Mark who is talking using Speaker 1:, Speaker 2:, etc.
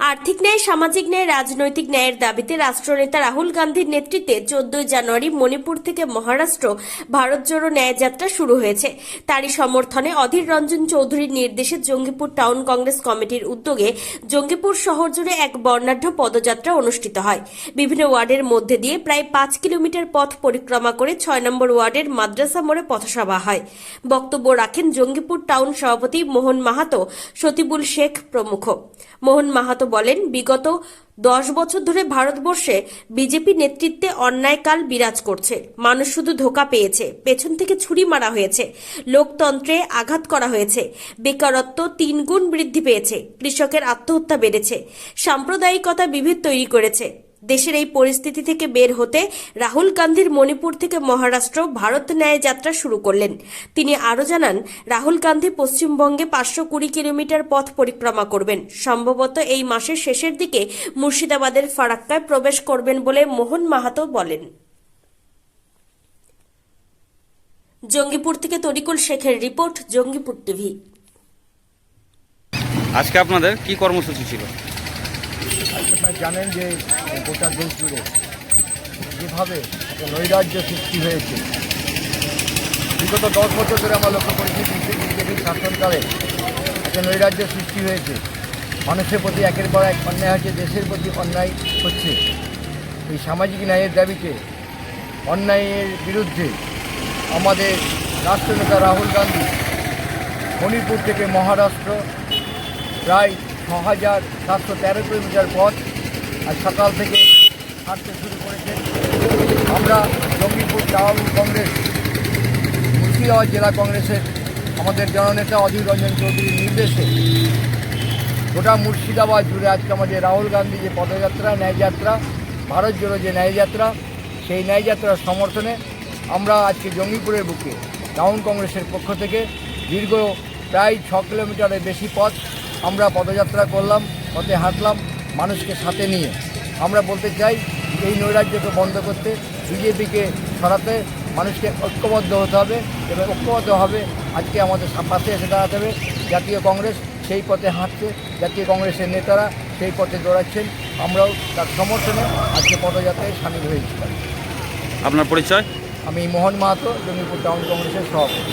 Speaker 1: আর্থিক ন্যায়, সামাজিক ন্যায়, রাজনৈতিক ন্যায়ের দাবিতে রাষ্ট্রনেতা রাহুল গান্ধীর নেতৃত্বে চোদ্দই জানুয়ারি মণিপুর থেকে মহারাষ্ট্র ভারত জোড়ো ন্যায় যাত্রা শুরু হয়েছে। তারই সমর্থনে অধীর রঞ্জন চৌধুরীর নির্দেশে জঙ্গিপুর টাউন কংগ্রেস কমিটির উদ্যোগে জঙ্গিপুর শহর জুড়ে এক বর্ণাঢ্য পদযাত্রা অনুষ্ঠিত হয়। বিভিন্ন ওয়ার্ডের মধ্যে দিয়ে প্রায় পাঁচ কিলোমিটার পথ পরিক্রমা করে ছয় নম্বর ওয়ার্ডের মাদ্রাসা মোড়ে পথসভা হয়। বক্তব্য রাখেন জঙ্গিপুর টাউন সভাপতি মোহন মাহাতো, সতিবুল শেখ প্রমুখ। মোহন মাহাতো বলেন, বিগত দশ বছর ধরে ভারতবর্ষে বিজেপি নেতৃত্বে অন্যায়কাল বিরাজ করছে। মানুষ শুধু ধোকা পেয়েছে, পেছন থেকে ছুরি মারা হয়েছে, লোকতন্ত্রে আঘাত করা হয়েছে, বেকারত্ব তিনগুণ বৃদ্ধি পেয়েছে, কৃষকের আত্মহত্যা বেড়েছে, সাম্প্রদায়িকতা বিভেদ তৈরি করেছে। দেশের এই পরিস্থিতি থেকে বের হতে রাহুল গান্ধীর মণিপুর থেকে মহারাষ্ট্র ভারত ন্যায় যাত্রা শুরু করলেন। তিনি আরও জানান, রাহুল গান্ধী পশ্চিমবঙ্গে পাঁচশো কুড়ি কিলোমিটার পথ পরিক্রমা করবেন। সম্ভবত এই মাসের শেষের দিকে মুর্শিদাবাদের ফারাক্কায় প্রবেশ করবেন বলে মোহন মাহাতো বলেন। জঙ্গিপুর থেকে তরিকুল শেখের রিপোর্ট, জঙ্গিপুর টিভি।
Speaker 2: আজকে আপনাদের কি কর্মসূচি ছিল?
Speaker 3: আপনারা জানেন যে গোটা দেশ জুড়ে যেভাবে নৈরাজ্য সৃষ্টি হয়েছে, বিগত দশ বছর ধরে আমরা লক্ষ্য করেছি বিজেপির শাসনকালে একটা নৈরাজ্য সৃষ্টি হয়েছে, মানুষের প্রতি একের পর এক অন্যায় হচ্ছে দেশের প্রতি অন্যায় হচ্ছে। এই সামাজিক ন্যায়ের দাবিতে, অন্যায়ের বিরুদ্ধে আমাদের রাষ্ট্রনেতা রাহুল গান্ধী মণিপুর থেকে মহারাষ্ট্র, প্রায় ছ হাজার সাতশো তেরো কিলোমিটার পথ আর সকাল থেকে হাঁটতে শুরু করেছেন আমরা জঙ্গিপুর টাউন কংগ্রেস, মুর্শিদাবাদ জেলা কংগ্রেসের আমাদের জননেতা অধীর রঞ্জন চৌধুরীর নির্দেশে গোটা মুর্শিদাবাদ জুড়ে আজকে আমাদের রাহুল গান্ধী যে পদযাত্রা, ন্যায়যাত্রা, ভারত জোড়ো যে ন্যায়যাত্রা, সেই ন্যায়যাত্রার সমর্থনে আমরা আজকে জঙ্গিপুরের বুকে টাউন কংগ্রেসের পক্ষ থেকে দীর্ঘ প্রায় ছ কিলোমিটারের বেশি পথ আমরা পদযাত্রা করলাম পথে হাঁটলাম মানুষকে সাথে নিয়ে। আমরা বলতে চাই এই নৈরাজ্যকে বন্ধ করতে বিজেপিকে সরাতে মানুষকে ঐক্যবদ্ধ হতে হবে এবং ঐক্যবদ্ধ হবে। আজকে আমাদের পাশে এসে দাঁড়াতে হবে। জাতীয় কংগ্রেস সেই পথে হাঁটছে জাতীয় কংগ্রেসের নেতারা সেই পথে দৌড়াচ্ছেন। আমরাও তার সমর্থনে আজকে পদযাত্রায় সামিল হয়েছি।
Speaker 2: আপনার পরিচয়?
Speaker 3: আমি মোহন মাহাতো জঙ্গিপুর টাউন কংগ্রেসের সভাপতি।